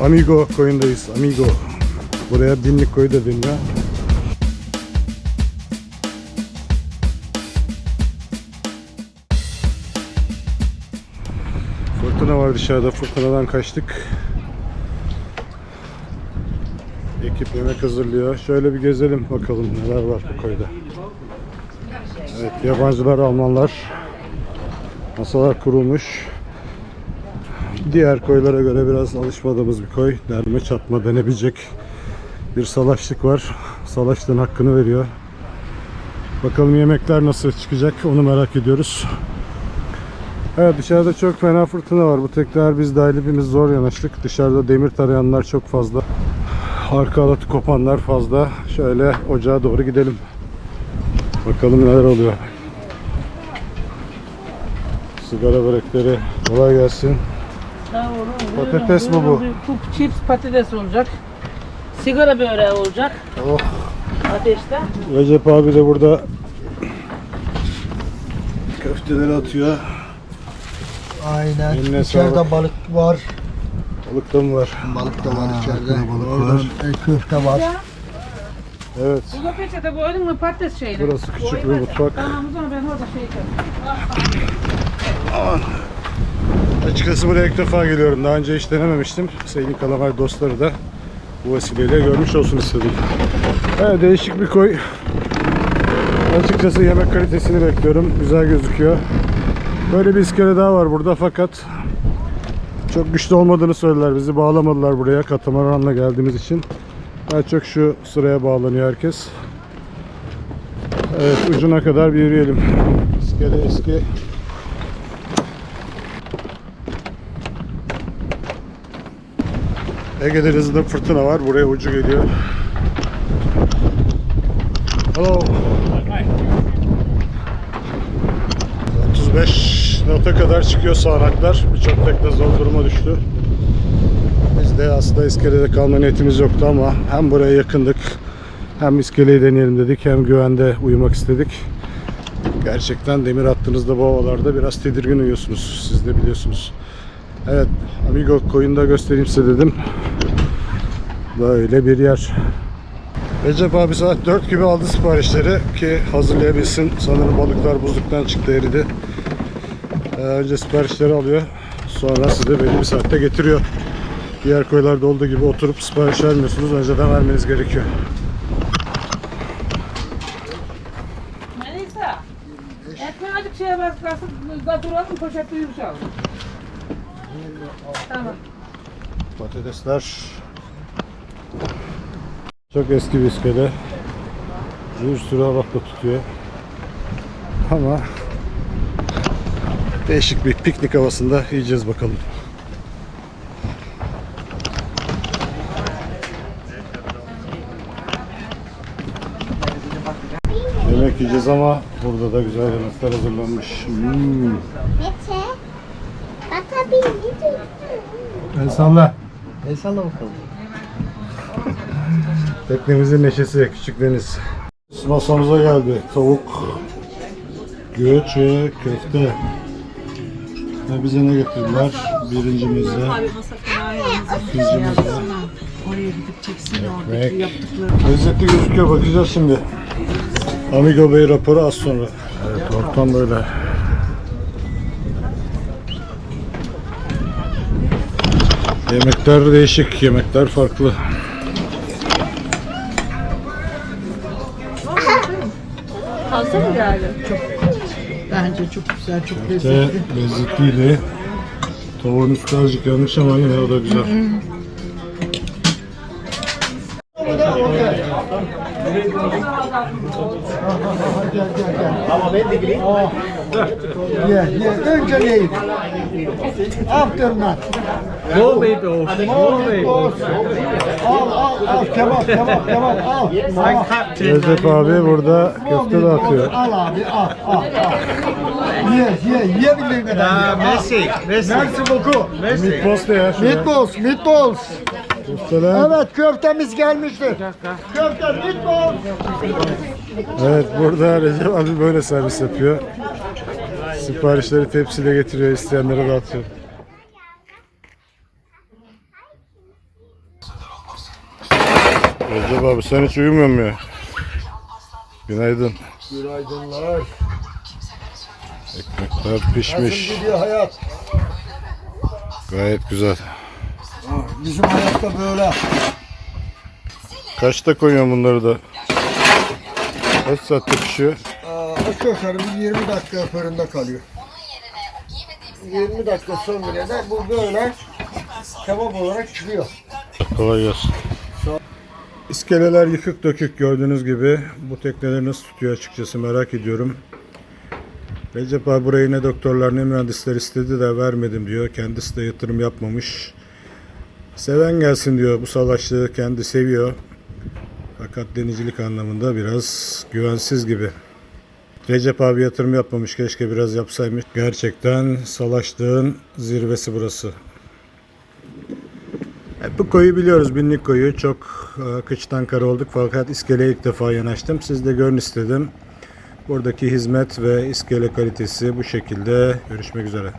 Amigo koyundayız. Amigo. Buraya binlik koyu da deniyor. Fırtına var dışarıda. Fırtınadan kaçtık. Ekip yemek hazırlıyor. Şöyle bir gezelim bakalım neler var bu koyda. Evet yabancılar Almanlar. Masalar kurulmuş. Diğer koylara göre biraz alışmadığımız bir koy. Derme çatma denebilecek bir salaşlık var. Salaşlığın hakkını veriyor. Bakalım yemekler nasıl çıkacak onu merak ediyoruz. Evet dışarıda çok fena fırtına var. Bu tekneler biz dahil hepimiz zor yanaştık. Dışarıda demir tarayanlar çok fazla. Arka halatı kopanlar fazla. Şöyle ocağa doğru gidelim. Bakalım neler oluyor. Sigara börekleri kolay gelsin. Olun. Patates buyurun, mi bu? buyurun. Bu chips patates olacak. Sigara böreği olacak Oh. ateşte. Recep abi de burada köfteleri atıyor. Aynen. Eline içeride sağlık. balık var. Balık da mı var? Balık da var içeride. balık Oradan var. e, köfte var. Evet. Bu da peçete koydun mu patates şeyini? Burası küçük bir mutfak. Tamam o zaman ben orada şey yaparım. Açıkçası buraya ilk defa geliyorum. Daha önce hiç denememiştim. Senin kalamar dostları da bu vesileyle görmüş olsun istedim. Evet değişik bir koy. Açıkçası yemek kalitesini bekliyorum. Güzel gözüküyor. Böyle bir iskele daha var burada fakat çok güçlü olmadığını söylediler. Bizi bağlamadılar buraya katamaranla geldiğimiz için. Daha çok şu sıraya bağlanıyor herkes. Evet ucuna kadar bir yürüyelim. İskele eski. Ege Denizi'nde fırtına var. Buraya ucu geliyor. Hello. 35 nota kadar çıkıyor sağanaklar. Birçok tekne zor duruma düştü. Biz de aslında iskelede kalma niyetimiz yoktu ama hem buraya yakındık hem iskeleyi deneyelim dedik hem güvende uyumak istedik. Gerçekten demir attığınızda bu havalarda biraz tedirgin uyuyorsunuz. Siz de biliyorsunuz. Evet, Amigo koyunda göstereyim size dedim. Böyle bir yer. Recep abi saat 4 gibi aldı siparişleri ki hazırlayabilsin. Sanırım balıklar buzluktan çıktı eridi. Ee, önce siparişleri alıyor. Sonra size belli bir saatte getiriyor. Diğer koylarda olduğu gibi oturup sipariş vermiyorsunuz. Önceden vermeniz gerekiyor. Melisa. Ekmeği azıcık şeye. Da duralım poşette yumuşalım. Tamam. Patatesler çok eski bir iskele. Bir sürü halatla tutuyor. Ama değişik bir piknik havasında yiyeceğiz bakalım. Yemek yiyeceğiz ama burada da güzel yemekler hazırlanmış. Hmm. El salla. El salla bakalım. Teknemizin neşesi küçük deniz. Masamıza geldi. Tavuk, göğüç ve köfte. Ve bize ne getirdiler? Birincimizde, ikincimizde. Oraya gidip çeksin Ekmek. yaptıkları. Lezzetli gözüküyor. Bakacağız şimdi. Amigo Bey raporu az sonra. Evet ortam böyle. Yemekler değişik, yemekler farklı. Fazla mı geldi? Bence çok güzel, çok Köfte lezzetli. lezzetliydi. Tavuğun üstü azıcık yanmış ama yine o da güzel. Ye, ye. Önce yiyin. After that. More meatballs. More meatballs. Al, al, al. Kebap, kebap, kebap. Al. Recep abi burada köfte dağıtıyor. Al abi, al, al, al. Ye, ye, kadar ye. Ah, Al. Messi. Messi. Merci beaucoup. Messi. Meatballs ya? Meatballs, meatballs. Köfteler. Evet, köftemiz gelmiştir. Köfte, meatballs. Evet burada Recep abi böyle servis yapıyor. Siparişleri tepsiyle getiriyor, isteyenlere dağıtıyor. Recep abi sen hiç uyumuyor musun ya? Günaydın. Günaydınlar. Ekmekler Nasıl pişmiş. gidiyor hayat? Gayet güzel. Bizim hayatta böyle. Kaçta koyuyorsun bunları da? Kaç saatte pişiyor? Aa, aşağı yukarı bir 20 dakika fırında kalıyor. 20 dakika sonra da bu böyle kebap olarak çıkıyor. Kolay gelsin. İskeleler yıkık dökük gördüğünüz gibi. Bu tekneleri nasıl tutuyor açıkçası merak ediyorum. Recep abi burayı ne doktorlar ne mühendisler istedi de vermedim diyor. Kendisi de yatırım yapmamış. Seven gelsin diyor. Bu savaşlığı kendi seviyor. Fakat denizcilik anlamında biraz güvensiz gibi. Recep abi yatırım yapmamış. Keşke biraz yapsaymış. Gerçekten salaşlığın zirvesi burası. E, Bu koyu biliyoruz binlik koyu. Çok e, kıçtan kara olduk fakat iskeleye ilk defa yanaştım. Siz de görün istedim. Buradaki hizmet ve iskele kalitesi bu şekilde. Görüşmek üzere.